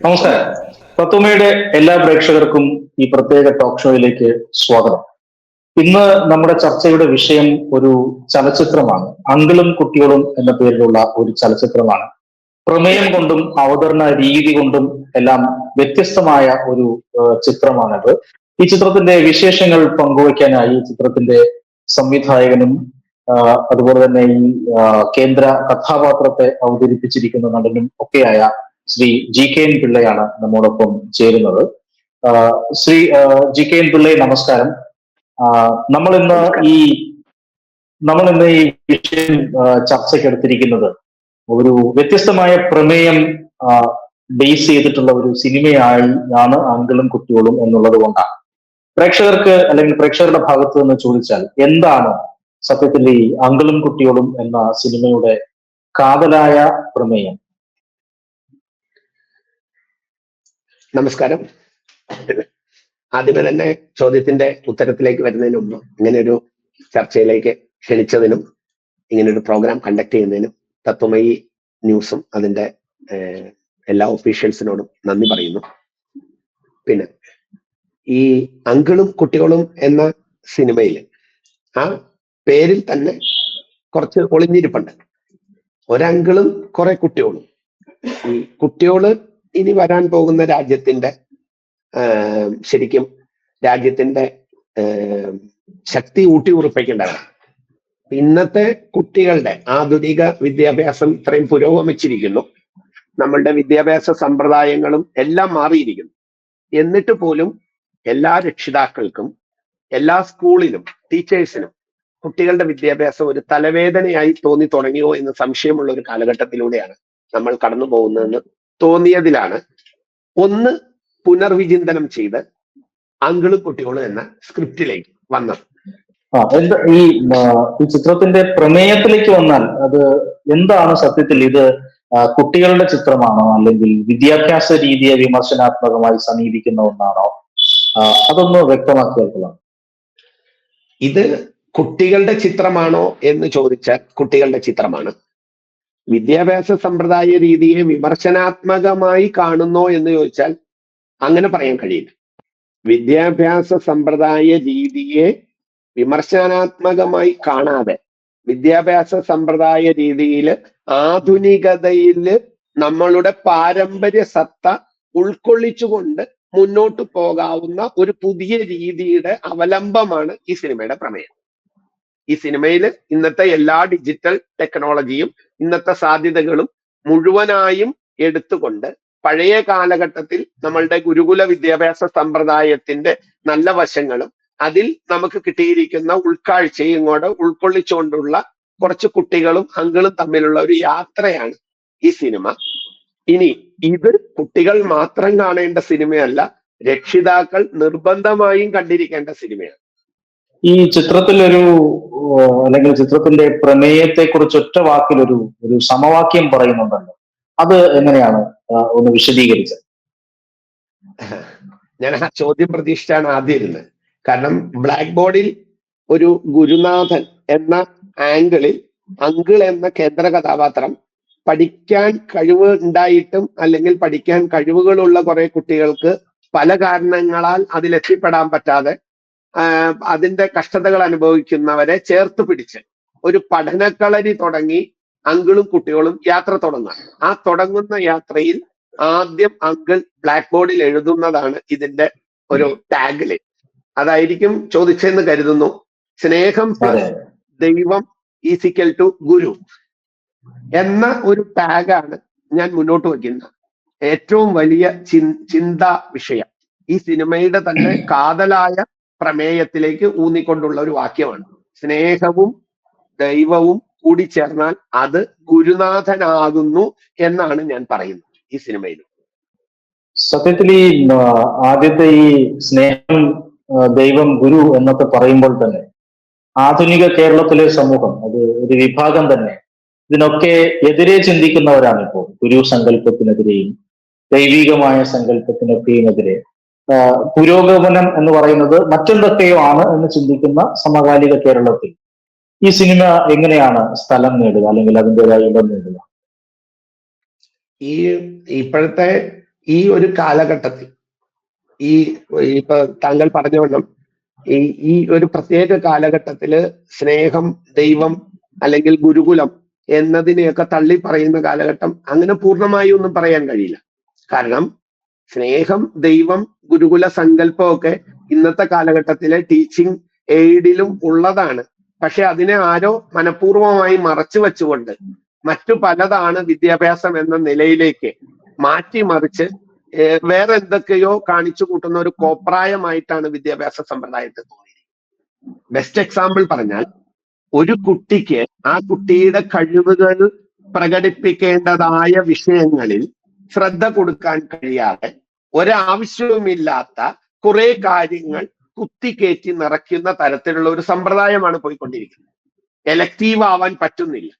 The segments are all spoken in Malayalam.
നമസ്കാരം. തത്വമയുടെ എല്ലാ പ്രേക്ഷകർക്കും ഈ പ്രത്യേക ടോക്ക് ഷോയിലേക്ക് സ്വാഗതം. ഇന്ന് നമ്മുടെ ചർച്ചയുടെ വിഷയം ഒരു ചലച്ചിത്രമാണ്. അങ്കിളും കുട്ടികളും എന്ന പേരിലുള്ള ഒരു ചലച്ചിത്രമാണ്. പ്രമേയം കൊണ്ടും അവതരണ രീതി കൊണ്ടും എല്ലാം വ്യത്യസ്തമായ ഒരു ചിത്രമാണത്. ഈ ചിത്രത്തിന്റെ വിശേഷങ്ങൾ പങ്കുവയ്ക്കാനായി ഈ ചിത്രത്തിന്റെ സംവിധായകനും അതുപോലെ തന്നെ ഈ കേന്ദ്ര കഥാപാത്രത്തെ അവതരിപ്പിച്ചിരിക്കുന്ന നടനും ഒക്കെയായ ശ്രീ ജി കെ എൻ പിള്ളയാണ് നമ്മോടൊപ്പം ചേരുന്നത്. ശ്രീ ജി കെ എൻ പിള്ളയെ നമസ്കാരം. നമ്മൾ ഇന്ന് ഈ നമ്മൾ ഇന്ന് ഈ വിഷയം ചർച്ചയ്ക്കെടുത്തിരിക്കുന്നത് ഒരു വ്യത്യസ്തമായ പ്രമേയം ബേസ് ചെയ്തിട്ടുള്ള ഒരു സിനിമയായി ആണ് ആൺകളും കുട്ടികളും എന്നുള്ളത് കൊണ്ടാണ്. പ്രേക്ഷകർക്ക് അല്ലെങ്കിൽ പ്രേക്ഷകരുടെ ഭാഗത്ത് നിന്ന് ചോദിച്ചാൽ എന്താണ് സത്യത്തിൽ ഈ അങ്കിളും കുട്ടികളും എന്ന സിനിമയുടെ കാതലായ പ്രമേയം? നമസ്കാരം. ആദ്യമേ തന്നെ ചോദ്യത്തിന്റെ ഉത്തരത്തിലേക്ക് വരുന്നതിന് മുമ്പ് ഇങ്ങനെ ഒരു ചർച്ചയിലേക്ക് ക്ഷണിച്ചതിനും ഇങ്ങനെ ഒരു പ്രോഗ്രാം കണ്ടക്ട് ചെയ്യുന്നതിനും തത്വമയി ന്യൂസും അതിന്റെ എല്ലാ ഒഫീഷ്യൽസിനോടും നന്ദി പറയുന്നു. പിന്നെ ഈ അങ്കിളും കുട്ടികളും എന്ന സിനിമയിൽ ആ പേരിൽ തന്നെ കുറച്ച് ഒളിഞ്ഞിരിപ്പുണ്ട്. ഒരങ്കിളും കുറെ കുട്ടികളും. ഈ കുട്ടികൾ ഇനി വരാൻ പോകുന്ന രാജ്യത്തിന്റെ ശരിക്കും രാജ്യത്തിന്റെ ശക്തി ഊട്ടി ഉറപ്പിക്കേണ്ടതാണ് ഇന്നത്തെ കുട്ടികളുടെ ആധുനിക വിദ്യാഭ്യാസം ഇത്രയും പുരോഗമിച്ചിരിക്കുന്നു. നമ്മളുടെ വിദ്യാഭ്യാസ സമ്പ്രദായങ്ങളും എല്ലാം മാറിയിരിക്കുന്നു. എന്നിട്ട് പോലും എല്ലാ രക്ഷിതാക്കൾക്കും എല്ലാ സ്കൂളിലും ടീച്ചേഴ്സിനും കുട്ടികളുടെ വിദ്യാഭ്യാസം ഒരു തലവേദനയായി തോന്നി തുടങ്ങിയോ എന്ന് സംശയമുള്ള ഒരു കാലഘട്ടത്തിലൂടെയാണ് നമ്മൾ കടന്നു പോകുന്നതെന്ന് തോന്നിയതിലാണ്. ഒന്ന് പുനർവിചിന്തനം ചെയ്ത് അങ്കിളും കുട്ടികളും എന്ന സ്ക്രിപ്റ്റിലേക്ക് വന്നത്. ആ എന്താ ഈ ചിത്രത്തിന്റെ പ്രമേയത്തിലേക്ക് വന്നാൽ അത് എന്താണ് സത്യത്തിൽ ഇത് കുട്ടികളുടെ ചിത്രമാണോ അല്ലെങ്കിൽ വിദ്യാഭ്യാസ രീതിയെ വിമർശനാത്മകമായി സമീപിക്കുന്ന ഒന്നാണോ? അതൊന്ന് വ്യക്തമാക്കിയാൽ കൊള്ളാം. ഇത് കുട്ടികളുടെ ചിത്രമാണോ എന്ന് ചോദിച്ചാൽ കുട്ടികളുടെ ചിത്രമാണ്. വിദ്യാഭ്യാസ സമ്പ്രദായ രീതിയെ വിമർശനാത്മകമായി കാണുന്നോ എന്ന് ചോദിച്ചാൽ അങ്ങനെ പറയാൻ കഴിയില്ല. വിദ്യാഭ്യാസ സമ്പ്രദായ രീതിയെ വിമർശനാത്മകമായി കാണാതെ വിദ്യാഭ്യാസ സമ്പ്രദായ രീതിയിൽ ആധുനികതയിൽ നമ്മളുടെ പാരമ്പര്യ സത്ത ഉൾക്കൊള്ളിച്ചുകൊണ്ട് മുന്നോട്ട് പോകാവുന്ന ഒരു പുതിയ രീതിയുടെ അവലംബമാണ് ഈ സിനിമയുടെ പ്രമേയം. ഈ സിനിമയിൽ ഇന്നത്തെ എല്ലാ ഡിജിറ്റൽ ടെക്നോളജിയും ഇന്നത്തെ സാധ്യതകളും മുഴുവനായും എടുത്തുകൊണ്ട് പഴയ കാലഘട്ടത്തിൽ നമ്മളുടെ ഗുരുകുല വിദ്യാഭ്യാസ സമ്പ്രദായത്തിന്റെ നല്ല വശങ്ങളും അതിൽ നമുക്ക് കിട്ടിയിരിക്കുന്ന ഉൾക്കാഴ്ചയും കൂടെ ഉൾക്കൊള്ളിച്ചുകൊണ്ടുള്ള കുറച്ച് കുട്ടികളും അങ്കളും തമ്മിലുള്ള ഒരു യാത്രയാണ് ഈ സിനിമ. ഇനി ഇത് കുട്ടികൾ മാത്രം കാണേണ്ട സിനിമയല്ല രക്ഷിതാക്കൾ നിർബന്ധമായും കണ്ടിരിക്കേണ്ട സിനിമയാണ്. ഈ ചിത്രത്തിലൊരു അല്ലെങ്കിൽ ചിത്രത്തിന്റെ പ്രമേയത്തെ കുറിച്ച് ഒറ്റ വാക്കിൽ ഒരു സമവാക്യം പറയുന്നുണ്ടല്ലോ. അത് എങ്ങനെയാണ് ഒന്ന് വിശദീകരിച്ചത് ഞാൻ ആ ചോദ്യം പ്രതീക്ഷിച്ചാണ് ആദ്യം ഇരുന്നത്. കാരണം ബ്ലാക്ക് ബോർഡിൽ ഒരു ഗുരുനാഥൻ എന്ന ആംഗിളിൽ അങ്കിൾ എന്ന കേന്ദ്ര കഥാപാത്രം പഠിക്കാൻ കഴിവ് ഉണ്ടായിട്ടും അല്ലെങ്കിൽ പഠിക്കാൻ കഴിവുകളുള്ള കുറെ കുട്ടികൾക്ക് പല കാരണങ്ങളാൽ അതിലെത്തിപ്പെടാൻ പറ്റാതെ അതിന്റെ കഷ്ടതകൾ അനുഭവിക്കുന്നവരെ ചേർത്ത് പിടിച്ച് ഒരു പഠനക്കളരി തുടങ്ങി അങ്കിളും കുട്ടികളും യാത്ര തുടങ്ങുക ആ തുടങ്ങുന്ന യാത്രയിൽ ആദ്യം അങ്കിൾ ബ്ലാക്ക് ബോർഡിൽ എഴുതുന്നതാണ് ഇതിന്റെ ഒരു ടാഗിൽ. അതായിരിക്കും ചോദിച്ചെന്ന് കരുതുന്നു. സ്നേഹം ദൈവം ഈസിക്കൽ ടു ഗുരു എന്ന ഒരു ടാഗാണ് ഞാൻ മുന്നോട്ട് വയ്ക്കുന്നത്. ഏറ്റവും വലിയ ചിന്താ വിഷയം. ഈ സിനിമയുടെ തന്നെ കാതലായ പ്രമേയത്തിലേക്ക് ഊന്നിക്കൊണ്ടുള്ള ഒരു വാക്യമാണ്. സ്നേഹവും ദൈവവും കൂടി ചേർന്നാൽ അത് ഗുരുനാഥനാകുന്നു എന്നാണ് ഞാൻ പറയുന്നത് ഈ സിനിമയിൽ. സത്യത്തിൽ ഈ ആദ്യത്തെ ഈ സ്നേഹം ദൈവം ഗുരു എന്നൊക്കെ പറയുമ്പോൾ തന്നെ ആധുനിക കേരളത്തിലെ സമൂഹം അത് ഒരു വിഭാഗം തന്നെ ഇതിനൊക്കെ എതിരെ ചിന്തിക്കുന്നവരാണ് ഇപ്പോൾ ഗുരു സങ്കല്പത്തിനെതിരെയും ദൈവികമായ സങ്കല്പത്തിനൊക്കെയും എതിരെ പുരോഗമനം എന്ന് പറയുന്നത് മറ്റെന്തൊക്കെയോ ആണ് എന്ന് ചിന്തിക്കുന്ന സമകാലിക കേരളത്തിൽ. ഈ സിനിമ എങ്ങനെയാണ് സ്ഥലം നേടുക അല്ലെങ്കിൽ അതിന്റെതായ ഇടം നേടുക? ഈ ഇപ്പോഴത്തെ ഈ ഒരു കാലഘട്ടത്തിൽ ഈ ഇപ്പൊ താങ്കൾ പറഞ്ഞവണ്ണം ഈ ഈ ഒരു പ്രത്യേക കാലഘട്ടത്തിൽ സ്നേഹം ദൈവം അല്ലെങ്കിൽ ഗുരുകുലം എന്നതിനെയൊക്കെ തള്ളി പറയുന്ന കാലഘട്ടം അങ്ങനെ പൂർണമായി ഒന്നും പറയാൻ കഴിയില്ല. കാരണം സ്നേഹം ദൈവം ഗുരുകുല സങ്കല്പമൊക്കെ ഇന്നത്തെ കാലഘട്ടത്തിലെ ടീച്ചിങ് എയ്ഡിലും ഉള്ളതാണ്. പക്ഷെ അതിനെ ആരോ മനഃപൂർവമായി മറച്ചു വെച്ചുകൊണ്ട് മറ്റു പലതാണ് വിദ്യാഭ്യാസം എന്ന നിലയിലേക്ക് മാറ്റിമറിച്ച് മറിച്ച് വേറെ എന്തൊക്കെയോ കാണിച്ചു കൂട്ടുന്ന ഒരു കോപ്രായമായിട്ടാണ് വിദ്യാഭ്യാസ സമ്പ്രദായത്തെ തോന്നിയിരിക്കുന്നത്. ബെസ്റ്റ് എക്സാമ്പിൾ പറഞ്ഞാൽ ഒരു കുട്ടിക്ക് ആ കുട്ടിയുടെ കഴിവുകൾ പ്രകടിപ്പിക്കേണ്ടതായ വിഷയങ്ങളിൽ ശ്രദ്ധ കൊടുക്കാൻ കഴിയാതെ ഒരാവശ്യവുമില്ലാത്ത കുറെ കാര്യങ്ങൾ കുത്തിക്കയറ്റി നിറയ്ക്കുന്ന തരത്തിലുള്ള ഒരു സമ്പ്രദായമാണ് പോയിക്കൊണ്ടിരിക്കുന്നത്. എലക്റ്റീവ് ആവാൻ പറ്റുന്നില്ല.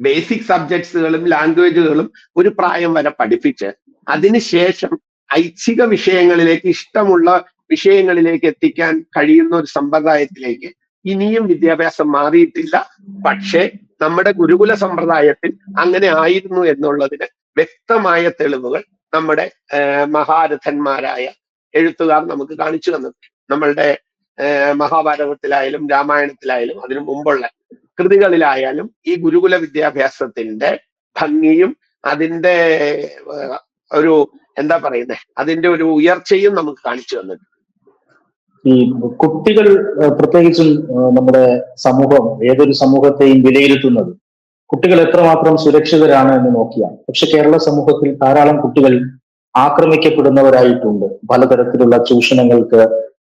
ബേസിക് സബ്ജക്ട്സുകളും ലാംഗ്വേജുകളും ഒരു പ്രായം വരെ പഠിപ്പിച്ച് അതിനുശേഷം ഐച്ഛിക വിഷയങ്ങളിലേക്ക് ഇഷ്ടമുള്ള വിഷയങ്ങളിലേക്ക് എത്തിക്കാൻ കഴിയുന്ന ഒരു സമ്പ്രദായത്തിലേക്ക് ഇനിയും വിദ്യാഭ്യാസം മാറിയിട്ടില്ല. പക്ഷേ നമ്മുടെ ഗുരുകുല സമ്പ്രദായത്തിൽ അങ്ങനെ ആയിരുന്നു എന്നുള്ളതിന് വ്യക്തമായ തെളിവുകൾ നമ്മുടെ മഹാരഥന്മാരായ എഴുത്തുകാർ നമുക്ക് കാണിച്ചു തന്നിട്ടുണ്ട് നമ്മളുടെ മഹാഭാരതത്തിലായാലും രാമായണത്തിലായാലും അതിനു മുമ്പുള്ള കൃതികളിലായാലും ഈ ഗുരുകുല വിദ്യാഭ്യാസത്തിന്റെ ഭംഗിയും അതിന്റെ ഒരു എന്താ പറയുന്നത് അതിന്റെ ഒരു ഉയർച്ചയും നമുക്ക് കാണിച്ചു തന്നിട്ടുണ്ട്. ഈ കുട്ടികൾ പ്രത്യേകിച്ചും നമ്മുടെ സമൂഹം ഏതൊരു സമൂഹത്തെയും വിലയിരുത്തുന്നത്? കുട്ടികൾ എത്രമാത്രം സുരക്ഷിതരാണ് എന്ന് നോക്കിയാണ് പക്ഷെ കേരള സമൂഹത്തിൽ ധാരാളം കുട്ടികൾ ആക്രമിക്കപ്പെടുന്നവരായിട്ടുണ്ട്. പലതരത്തിലുള്ള ചൂഷണങ്ങൾക്ക്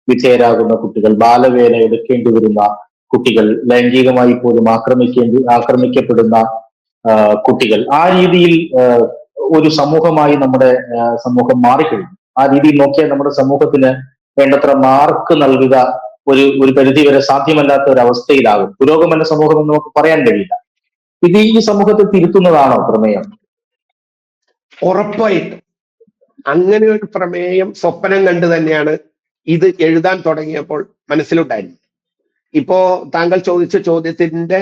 വിധേയരാകുന്ന കുട്ടികൾ ബാലവേല എടുക്കേണ്ടി വരുന്ന കുട്ടികൾ ലൈംഗികമായി പോലും ആക്രമിക്കേണ്ടി ആക്രമിക്കപ്പെടുന്ന കുട്ടികൾ. ആ രീതിയിൽ ഒരു സമൂഹമായി നമ്മുടെ സമൂഹം മാറിക്കഴിഞ്ഞു. ആ രീതിയിൽ നോക്കിയാൽ നമ്മുടെ സമൂഹത്തിന് വേണ്ടത്ര മാർക്ക് നൽകുക ഒരു ഒരു പരിധിവരെ സാധ്യമല്ലാത്ത ഒരു അവസ്ഥയിലാകും. പുരോഗമന സമൂഹം എന്ന് നമുക്ക് പറയാൻ കഴിയില്ല. ഇത് ഈ സമൂഹത്തെ തിരുത്തുന്നതാണോ പ്രമേയം? ഉറപ്പായിട്ടും. അങ്ങനെ ഒരു പ്രമേയം സ്വപ്നം കണ്ടു തന്നെയാണ് ഇത് എഴുതാൻ തുടങ്ങിയപ്പോൾ മനസ്സിലുണ്ടായിരുന്നു ഇപ്പോ താങ്കൾ ചോദിച്ച ചോദ്യത്തിന്റെ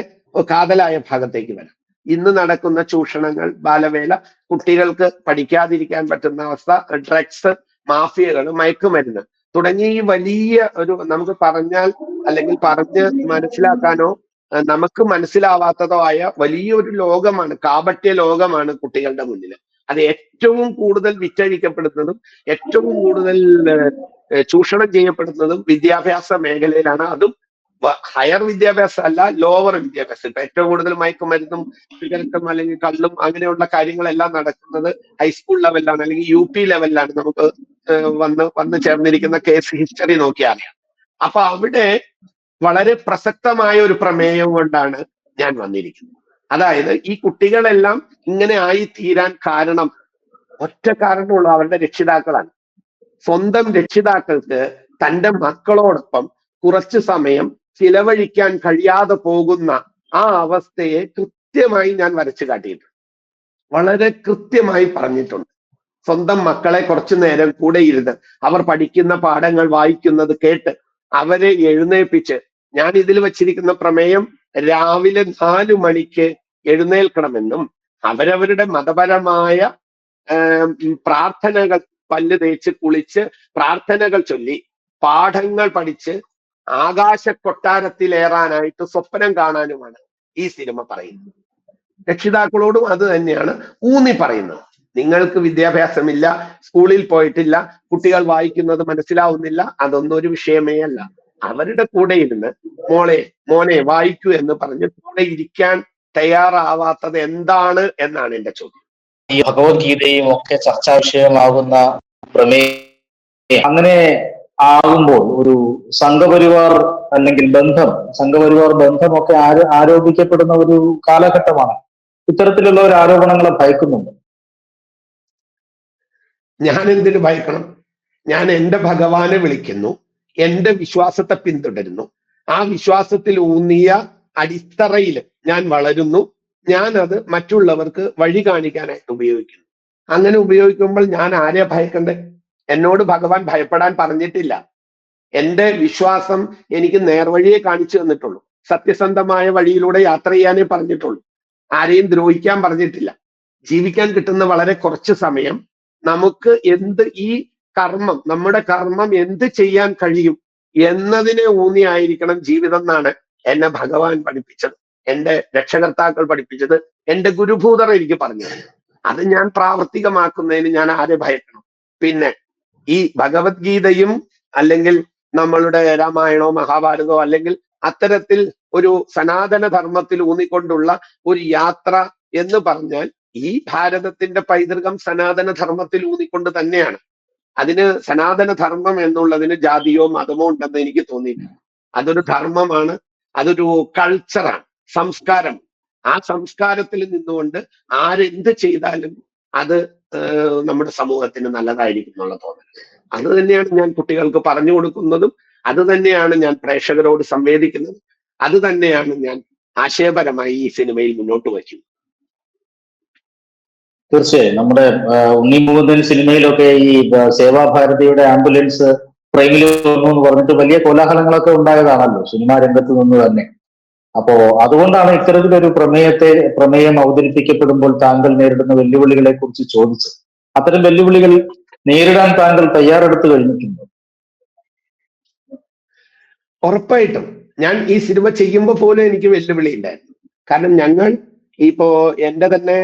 കാതലായ ഭാഗത്തേക്ക് വരാം. ഇന്ന് നടക്കുന്ന ചൂഷണങ്ങൾ ബാലവേല കുട്ടികൾക്ക് പഠിക്കാതിരിക്കാൻ പറ്റുന്ന അവസ്ഥ ഡ്രഗ്സ് മാഫിയകൾ മയക്കുമരുന്ന് തുടങ്ങിയ ഈ വലിയ ഒരു നമുക്ക് പറഞ്ഞാൽ അല്ലെങ്കിൽ പറഞ്ഞ് മനസ്സിലാക്കാനോ നമുക്ക് മനസ്സിലാവാത്തതോ ആയ വലിയൊരു ലോകമാണ് കാപട്യ ലോകമാണ് കുട്ടികളുടെ മുന്നിൽ അത് ഏറ്റവും കൂടുതൽ വിറ്റഴിക്കപ്പെടുന്നതും ഏറ്റവും കൂടുതൽ ചൂഷണം ചെയ്യപ്പെടുന്നതും വിദ്യാഭ്യാസ മേഖലയിലാണ്. അതും ഹയർ വിദ്യാഭ്യാസം അല്ല ലോവർ വിദ്യാഭ്യാസം. ഇപ്പൊ ഏറ്റവും കൂടുതൽ മയക്കുമരുന്നും സിഗരറ്റും അല്ലെങ്കിൽ കള്ളും അങ്ങനെയുള്ള കാര്യങ്ങളെല്ലാം നടക്കുന്നത് ഹൈസ്കൂൾ ലെവലിലാണ് അല്ലെങ്കിൽ യു പി ലെവലിലാണ്. നമുക്ക് വന്ന് വന്ന് ചേർന്നിരിക്കുന്ന കേസ് ഹിസ്റ്ററി നോക്കിയാൽ അപ്പൊ അവിടെ വളരെ പ്രസക്തമായ ഒരു പ്രമേയം കൊണ്ടാണ് ഞാൻ വന്നിരിക്കുന്നത്. അതായത് ഈ കുട്ടികളെല്ലാം ഇങ്ങനെ ആയി തീരാൻ കാരണം ഒറ്റ കാരണമുള്ള അവരുടെ രക്ഷിതാക്കളാണ്. സ്വന്തം രക്ഷിതാക്കൾക്ക് തന്റെ മക്കളോടൊപ്പം കുറച്ച് സമയം ചിലവഴിക്കാൻ കഴിയാതെ പോകുന്ന ആ അവസ്ഥയെ കൃത്യമായി ഞാൻ വരച്ചു കാട്ടിയിട്ടുണ്ട്. വളരെ കൃത്യമായി പറഞ്ഞിട്ടുണ്ട്. സ്വന്തം മക്കളെ കുറച്ചു നേരം കൂടെ ഇരുന്ന് അവർ പഠിക്കുന്ന പാഠങ്ങൾ വായിക്കുന്നത് കേട്ട് അവരെ എഴുന്നേൽപ്പിച്ച് ഞാൻ ഇതിൽ വച്ചിരിക്കുന്ന പ്രമേയം രാവിലെ നാലു മണിക്ക് എഴുന്നേൽക്കണമെന്നും അവരവരുടെ മതപരമായ പ്രാർത്ഥനകൾ പല്ല് തേച്ച് കുളിച്ച് പ്രാർത്ഥനകൾ ചൊല്ലി പാഠങ്ങൾ പഠിച്ച് ആകാശ കൊട്ടാരത്തിലേറാനായിട്ട് സ്വപ്നം കാണാനുമാണ് ഈ സിനിമ പറയുന്നത്. രക്ഷിതാക്കളോടും അത് തന്നെയാണ് ഊന്നി പറയുന്നത്. നിങ്ങൾക്ക് വിദ്യാഭ്യാസമില്ല സ്കൂളിൽ പോയിട്ടില്ല കുട്ടികൾ വായിക്കുന്നത് മനസ്സിലാവുന്നില്ല അതൊന്നും ഒരു വിഷയമേ അല്ല. അവരുടെ കൂടെ ഇരുന്ന് മോളെ മോനെ വായിക്കൂ എന്ന് പറഞ്ഞ് കൂടെ ഇരിക്കാൻ തയ്യാറാവാത്തത് എന്താണ് എന്നാണ് എന്റെ ചോദ്യം. ഈ ഭഗവത്ഗീതയും ഒക്കെ ചർച്ചാ വിഷയമാകുന്ന അങ്ങനെ ആകുമ്പോൾ ഒരു സംഘപരിവാർ അല്ലെങ്കിൽ ബന്ധം സംഘപരിവാർ ബന്ധമൊക്കെ ആരോ ആരോപിക്കപ്പെടുന്ന ഒരു കാലഘട്ടമാണ്. ഇത്തരത്തിലുള്ള ഒരു ആരോപണങ്ങളെ ഭയക്കുന്നുണ്ട്. ഞാൻ എന്തിനു ഭയക്കണം? ഞാൻ എന്റെ ഭഗവാനെ വിളിക്കുന്നു. എന്റെ വിശ്വാസത്തെ പിന്തുടരുന്നു. ആ വിശ്വാസത്തിൽ ഊന്നിയ അടിത്തറയിൽ ഞാൻ വളരുന്നു. ഞാൻ അത് മറ്റുള്ളവർക്ക് വഴി കാണിക്കാനായിട്ട് ഉപയോഗിക്കുന്നു. അങ്ങനെ ഉപയോഗിക്കുമ്പോൾ ഞാൻ ആരെ ഭയക്കണ്ടേ? എന്നോട് ഭഗവാൻ ഭയപ്പെടാൻ പറഞ്ഞിട്ടില്ല. എന്റെ വിശ്വാസം എനിക്ക് നേർവഴിയെ കാണിച്ചു തന്നിട്ടുള്ളൂ. സത്യസന്ധമായ വഴിയിലൂടെ യാത്ര ചെയ്യാനേ പറഞ്ഞിട്ടുള്ളൂ. ആരെയും ദ്രോഹിക്കാൻ പറഞ്ഞിട്ടില്ല. ജീവിക്കാൻ കിട്ടുന്ന വളരെ കുറച്ച് സമയം നമുക്ക് എന്ത് ഈ കർമ്മം നമ്മുടെ കർമ്മം എന്ത് ചെയ്യാൻ കഴിയും എന്നതിനെ ഊന്നിയായിരിക്കണം ജീവിതം എന്നാണ് എന്നെ ഭഗവാൻ പഠിപ്പിച്ചത്. എന്റെ രക്ഷകർത്താക്കൾ പഠിപ്പിച്ചത്. എന്റെ ഗുരുഭൂതർ എനിക്ക് പറഞ്ഞത്. അത് ഞാൻ പ്രാവർത്തികമാക്കുന്നതിന് ഞാൻ ആരെ ഭയക്കണം? പിന്നെ ഈ ഭഗവത്ഗീതയും അല്ലെങ്കിൽ നമ്മളുടെ രാമായണോ മഹാഭാരതമോ അല്ലെങ്കിൽ അത്തരത്തിൽ ഒരു സനാതന ധർമ്മത്തിൽ ഊന്നിക്കൊണ്ടുള്ള ഒരു യാത്ര എന്ന് പറഞ്ഞാൽ ഈ ഭാരതത്തിന്റെ പൈതൃകം സനാതന ധർമ്മത്തിൽ ഊന്നിക്കൊണ്ട് തന്നെയാണ്. അതിന് സനാതന ധർമ്മം എന്നുള്ളതിന് ജാതിയോ മതമോ ഉണ്ടെന്ന് എനിക്ക് തോന്നിയില്ല അതൊരു ധർമ്മമാണ് അതൊരു കൾച്ചറാണ് സംസ്കാരം. ആ സംസ്കാരത്തിൽ നിന്നുകൊണ്ട് ആരെന്ത് ചെയ്താലും അത് നമ്മുടെ സമൂഹത്തിന് നല്ലതായിരിക്കും എന്നുള്ള തോന്നൽ. അത് തന്നെയാണ് ഞാൻ കുട്ടികൾക്ക് പറഞ്ഞു കൊടുക്കുന്നതും അത് തന്നെയാണ് ഞാൻ പ്രേക്ഷകരോട് സംവേദിക്കുന്നതും അത് തന്നെയാണ് ഞാൻ ആശയപരമായി ഈ സിനിമയിൽ മുന്നോട്ട് വയ്ക്കുന്നത്. തീർച്ചയായും. നമ്മുടെ ഉണ്ണി മുകുന്ദൻ സിനിമയിലൊക്കെ ഈ സേവാ സേവാഭാരതിയുടെ ആംബുലൻസ് ട്രെയിനിൽ വന്നു എന്ന് പറഞ്ഞിട്ട് വലിയ കോലാഹലങ്ങളൊക്കെ ഉണ്ടായതാണല്ലോ സിനിമാ രംഗത്ത് നിന്ന് തന്നെ. അപ്പോ അതുകൊണ്ടാണ് ഇത്തരത്തിലൊരു പ്രമേയത്തെ പ്രമേയം അവതരിപ്പിക്കപ്പെടുമ്പോൾ താങ്കൾ നേരിടുന്ന വെല്ലുവിളികളെ കുറിച്ച് ചോദിച്ചത്. അത്തരം വെല്ലുവിളികൾ നേരിടാൻ താങ്കൾ തയ്യാറെടുത്തു കഴിഞ്ഞിട്ടുണ്ടോ? ഉറപ്പായിട്ടും. ഞാൻ ഈ സിനിമ ചെയ്യുമ്പോൾ പോലും എനിക്ക് വെല്ലുവിളി ഉണ്ടായിരുന്നു കാരണം ഞങ്ങൾ ഇപ്പോ എന്റെ തന്നെ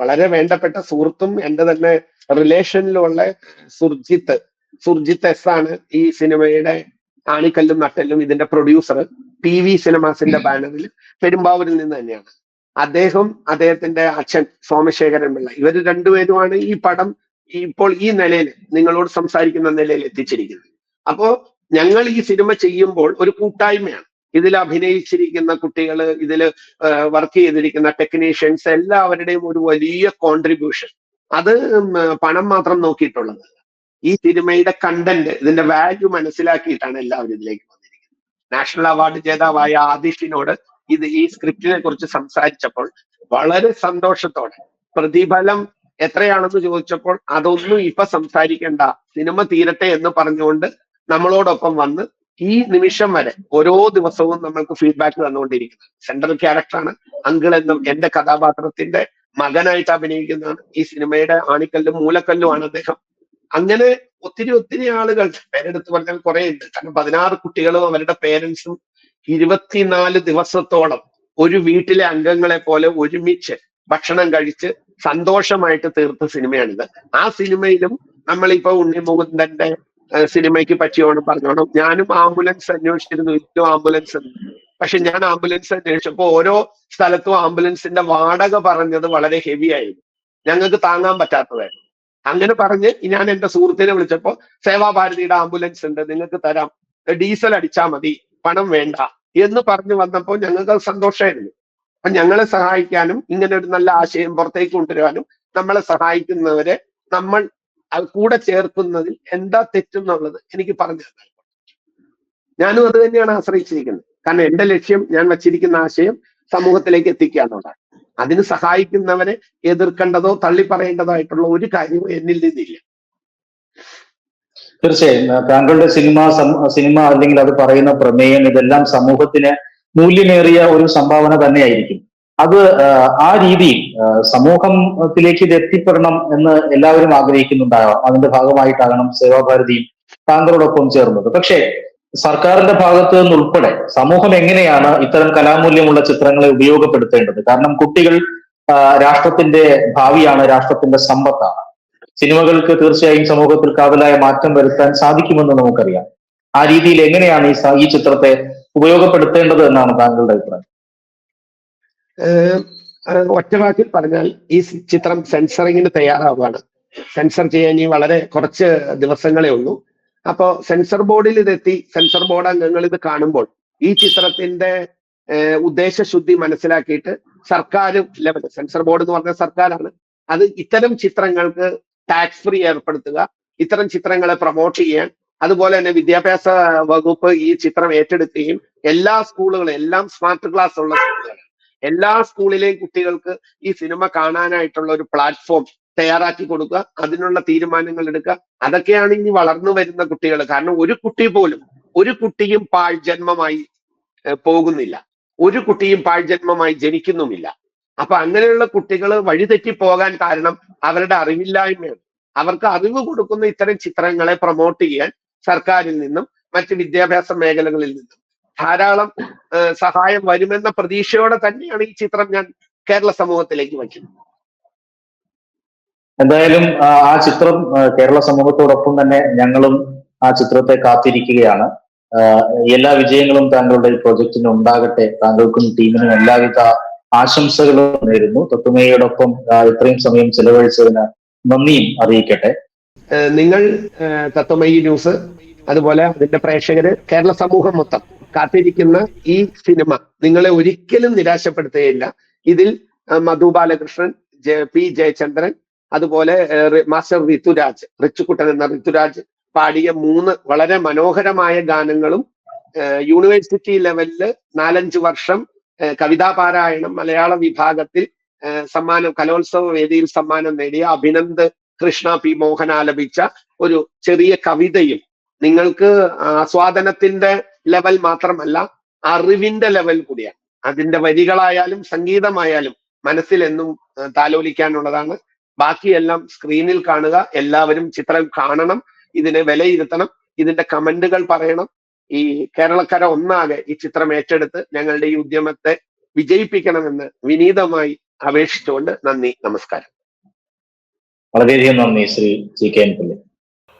വളരെ വേണ്ടപ്പെട്ട സുഹൃത്തും എന്റെ തന്നെ റിലേഷനിലുള്ള സുർജിത്ത്. സുർജിത്ത് എസ് ആണ് ഈ സിനിമയുടെ ആണിക്കല്ലും നട്ടല്ലും ഇതിന്റെ പ്രൊഡ്യൂസർ പി വി സിനിമാസിന്റെ ബാനറിൽ പെരുമ്പാവൂരിൽ നിന്ന് തന്നെയാണ്. അദ്ദേഹം അദ്ദേഹത്തിന്റെ അച്ഛൻ സോമശേഖരൻ പിള്ള ഇവർ രണ്ടുപേരുമാണ് ഈ പടം ഇപ്പോൾ ഈ നിലയിൽ നിങ്ങളോട് സംസാരിക്കുന്ന നിലയിൽ എത്തിച്ചിരിക്കുന്നത്. അപ്പോ ഞങ്ങൾ ഈ സിനിമ ചെയ്യുമ്പോൾ ഒരു കൂട്ടായ്മയാണ്. ഇതിൽ അഭിനയിച്ചിരിക്കുന്ന കുട്ടികൾ ഇതിൽ വർക്ക് ചെയ്തിരിക്കുന്ന ടെക്നീഷ്യൻസ് എല്ലാവരുടെയും ഒരു വലിയ കോൺട്രിബ്യൂഷൻ അത് പണം മാത്രം നോക്കിയിട്ടുള്ളത്. ഈ സിനിമയുടെ കണ്ടന്റ് ഇതിന്റെ വാല്യൂ മനസ്സിലാക്കിയിട്ടാണ് എല്ലാവരും ഇതിലേക്ക് വന്നിരിക്കുന്നത്. നാഷണൽ അവാർഡ് ജേതാവായ ആദിഷിനോട് ഇത് ഈ സ്ക്രിപ്റ്റിനെ കുറിച്ച് സംസാരിച്ചപ്പോൾ വളരെ സന്തോഷത്തോടെ പ്രതിഫലം എത്രയാണെന്ന് ചോദിച്ചപ്പോൾ അതൊന്നും ഇപ്പൊ സംസാരിക്കേണ്ട സിനിമ തീരട്ടെ എന്ന് പറഞ്ഞുകൊണ്ട് നമ്മളോടൊപ്പം വന്ന് ഈ നിമിഷം വരെ ഓരോ ദിവസവും നമ്മൾക്ക് ഫീഡ്ബാക്ക് തന്നുകൊണ്ടിരിക്കുന്നത്. സെൻട്രൽ ക്യാരക്ടറാണ് അങ്കിൾ എന്നും എന്റെ കഥാപാത്രത്തിന്റെ മകനായിട്ട് അഭിനയിക്കുന്നതാണ്. ഈ സിനിമയുടെ ആണിക്കല്ലും മൂലക്കല്ലുമാണ് അദ്ദേഹം. അങ്ങനെ ഒത്തിരി ഒത്തിരി ആളുകൾ പേരെടുത്ത് പറഞ്ഞാൽ കുറെ ഉണ്ട് കാരണം പതിനാറ് കുട്ടികളും അവരുടെ പേരൻസും ഇരുപത്തിനാല് ദിവസത്തോളം ഒരു വീട്ടിലെ അംഗങ്ങളെ പോലെ ഒരുമിച്ച് ഭക്ഷണം കഴിച്ച് സന്തോഷമായിട്ട് തീർത്ത സിനിമയാണിത് ആ സിനിമയിലും നമ്മളിപ്പോ ഉണ്ണി മുകുന്ദന്റെ സിനിമയ്ക്ക് പറ്റിയോണം പറഞ്ഞോണം. ഞാനും ആംബുലൻസ് അന്വേഷിച്ചിരുന്നു. ഇതിലും ആംബുലൻസ് ഉണ്ട് പക്ഷെ ഞാൻ ആംബുലൻസ് അന്വേഷിച്ചപ്പോ ഓരോ സ്ഥലത്തും ആംബുലൻസിന്റെ വാടക പറഞ്ഞത് വളരെ ഹെവി ആയിരുന്നു. ഞങ്ങൾക്ക് താങ്ങാൻ പറ്റാത്തതായിരുന്നു. അങ്ങനെ പറഞ്ഞ് ഞാൻ എന്റെ സുഹൃത്തിനെ വിളിച്ചപ്പോ സേവാഭാരതിയുടെ ആംബുലൻസ് ഉണ്ട്. നിങ്ങൾക്ക് തരാം. ഡീസൽ അടിച്ചാ മതി. പണം വേണ്ട. എന്ന് പറഞ്ഞു വന്നപ്പോൾ ഞങ്ങൾക്ക് സന്തോഷമായിരുന്നു. അപ്പൊ ഞങ്ങളെ സഹായിക്കാനും ഇങ്ങനെ ഒരു നല്ല ആശയം പുറത്തേക്ക് കൊണ്ടുവരാനും നമ്മളെ സഹായിക്കുന്നവരെ നമ്മൾ അത് കൂടെ ചേർക്കുന്നതിൽ എന്താ തെറ്റെന്നുള്ളത് എനിക്ക് പറഞ്ഞു തരാം ഞാനും അത് തന്നെയാണ് ആശ്രയിച്ചിരിക്കുന്നത്. കാരണം എന്റെ ലക്ഷ്യം ഞാൻ വച്ചിരിക്കുന്ന ആശയം സമൂഹത്തിലേക്ക് എത്തിക്കുക എന്നുള്ളതാണ് അതിന് സഹായിക്കുന്നവരെ എതിർക്കേണ്ടതോ തള്ളിപ്പറയേണ്ടതോ ആയിട്ടുള്ള ഒരു കാര്യവും എന്നിൽ നിന്നില്ല. തീർച്ചയായും. താങ്കളുടെ സിനിമ സിനിമ അല്ലെങ്കിൽ അത് പറയുന്ന പ്രമേയം ഇതെല്ലാം സമൂഹത്തിന് മൂല്യമേറിയ ഒരു സംഭാവന തന്നെയായിരിക്കും. അത് ആ, രീതിയിൽ സമൂഹത്തിലേക്ക് ഇത് എത്തിപ്പെടണം എന്ന് എല്ലാവരും ആഗ്രഹിക്കുന്നുണ്ടാകാം അതിന്റെ ഭാഗമായിട്ടാകണം സേവാഭാരതിയും താങ്കളോടൊപ്പം ചേർന്നത്. പക്ഷേ സർക്കാരിന്റെ ഭാഗത്ത് നിന്നുൾപ്പെടെ സമൂഹം എങ്ങനെയാണ് ഇത്തരം കലാമൂല്യമുള്ള ചിത്രങ്ങളെ ഉപയോഗപ്പെടുത്തേണ്ടത്? കാരണം കുട്ടികൾ രാഷ്ട്രത്തിന്റെ ഭാവിയാണ് രാഷ്ട്രത്തിന്റെ സമ്പത്താണ്. സിനിമകൾക്ക് തീർച്ചയായും സമൂഹത്തിൽ കാതലായ മാറ്റം വരുത്താൻ സാധിക്കുമെന്ന് നമുക്കറിയാം. ആ രീതിയിൽ എങ്ങനെയാണ് ഈ ഈ ചിത്രത്തെ ഉപയോഗപ്പെടുത്തേണ്ടത് എന്നാണ് താങ്കളുടെ അഭിപ്രായം? ഒറ്റ വാക്കിൽ പറഞ്ഞാൽ ഈ ചിത്രം സെൻസറിങ്ങിന് തയ്യാറാവുകയാണ്. സെൻസർ ചെയ്യാൻ ഇനി വളരെ കുറച്ച് ദിവസങ്ങളേ ഉള്ളൂ. അപ്പോ സെൻസർ ബോർഡിൽ ഇതെത്തി സെൻസർ ബോർഡ് അംഗങ്ങൾ ഇത് കാണുമ്പോൾ ഈ ചിത്രത്തിന്റെ ഉദ്ദേശശുദ്ധി മനസ്സിലാക്കിയിട്ട് സർക്കാർ ലെവൽ സെൻസർ ബോർഡ് എന്ന് പറഞ്ഞ സർക്കാരാണ് അത് ഇത്തരം ചിത്രങ്ങൾക്ക് ടാക്സ് ഫ്രീ ഏർപ്പെടുത്തുക ഇത്തരം ചിത്രങ്ങളെ പ്രൊമോട്ട് ചെയ്യാൻ അതുപോലെ തന്നെ വിദ്യാഭ്യാസ വകുപ്പ് ഈ ചിത്രം ഏറ്റെടുക്കുകയും എല്ലാ സ്കൂളുകളും എല്ലാം സ്മാർട്ട് ക്ലാസ് ഉള്ള എല്ലാ സ്കൂളിലെയും കുട്ടികൾക്ക് ഈ സിനിമ കാണാനായിട്ടുള്ള ഒരു പ്ലാറ്റ്ഫോം തയ്യാറാക്കി കൊടുക്കുക അതിനുള്ള തീരുമാനങ്ങൾ എടുക്കുക. അതൊക്കെയാണ് ഇനി വളർന്നു വരുന്ന കുട്ടികൾ. കാരണം ഒരു കുട്ടി പോലും ഒരു കുട്ടിയും പാഴ്ജന്മമായി ജന്മമായി പോകുന്നില്ല. ഒരു കുട്ടിയും പാഴ്ജന്മമായി ജനിക്കുന്നുമില്ല. അപ്പൊ അങ്ങനെയുള്ള കുട്ടികൾ വഴിതെറ്റി പോകാൻ കാരണം അവരുടെ അറിവില്ലായ്മയാണ്. അവർക്ക് അറിവ് കൊടുക്കുന്ന ഇത്തരം ചിത്രങ്ങളെ പ്രൊമോട്ട് ചെയ്യാൻ സർക്കാരിൽ നിന്നും മറ്റ് വിദ്യാഭ്യാസ മേഖലകളിൽ നിന്നും ധാരാളം സഹായം വരുമെന്ന പ്രതീക്ഷയോടെ തന്നെയാണ് ഈ ചിത്രം ഞാൻ കേരള സമൂഹത്തിലേക്ക് വയ്ക്കുന്നത്. എന്തായാലും ആ, ചിത്രം കേരള സമൂഹത്തോടൊപ്പം തന്നെ ഞങ്ങളും ആ ചിത്രത്തെ കാത്തിരിക്കുകയാണ്. എല്ലാ വിജയങ്ങളും താങ്കളുടെ ഈ പ്രൊജക്ടിന് ഉണ്ടാകട്ടെ. താങ്കൾക്കും ടീമിനും എല്ലാവിധ ആശംസകളും നേരുന്നു. തത്വമയോടൊപ്പം ഇത്രയും സമയം ചെലവഴിച്ചതിന് നന്ദിയും അറിയിക്കട്ടെ. നിങ്ങൾ തത്തുമയി തത്വമയി ന്യൂസ് അതുപോലെ അതിന്റെ പ്രേക്ഷകര് കേരള സമൂഹം മൊത്തം കാത്തിരിക്കുന്ന ഈ സിനിമ നിങ്ങളെ ഒരിക്കലും നിരാശപ്പെടുത്തുകയില്ല. ഇതിൽ മധു ബാലകൃഷ്ണൻ പി ജയചന്ദ്രൻ അതുപോലെ മാസ്റ്റർ ഋതുരാജ് റിച്ചുക്കുട്ടൻ എന്ന ഋതുരാജ് പാടിയ മൂന്ന് വളരെ മനോഹരമായ ഗാനങ്ങളും യൂണിവേഴ്സിറ്റി ലെവലിൽ നാലഞ്ച് വർഷം കവിതാ പാരായണം മലയാള വിഭാഗത്തിൽ സമ്മാനം കലോത്സവ വേദിയിൽ സമ്മാനം നേടിയ അഭിനന്ദ് കൃഷ്ണ പി മോഹൻ ആലപിച്ച ഒരു ചെറിയ കവിതയും നിങ്ങൾക്ക് ആസ്വാദനത്തിന്റെ ലെവൽ മാത്രമല്ല അറിവിന്റെ ലെവൽ കൂടിയാണ്. അതിന്റെ വരികളായാലും സംഗീതമായാലും മനസ്സിൽ എന്നും താലോലിക്കാനുള്ളതാണ്. ബാക്കിയെല്ലാം സ്ക്രീനിൽ കാണുക എല്ലാവരും ചിത്രം കാണണം ഇതിനെ വിലയിരുത്തണം ഇതിന്റെ കമന്റുകൾ പറയണം. ഈ കേരളക്കര ഒന്നാകെ ഈ ചിത്രം ഏറ്റെടുത്ത് ഞങ്ങളുടെ ഈ ഉദ്യമത്തെ വിജയിപ്പിക്കണമെന്ന് വിനീതമായി അപേക്ഷിച്ചുകൊണ്ട് നന്ദി നമസ്കാരം. വളരെയധികം നന്ദി Shri G K N Pillai.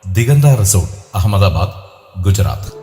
Digantha resort Ahmedabad Gujarat.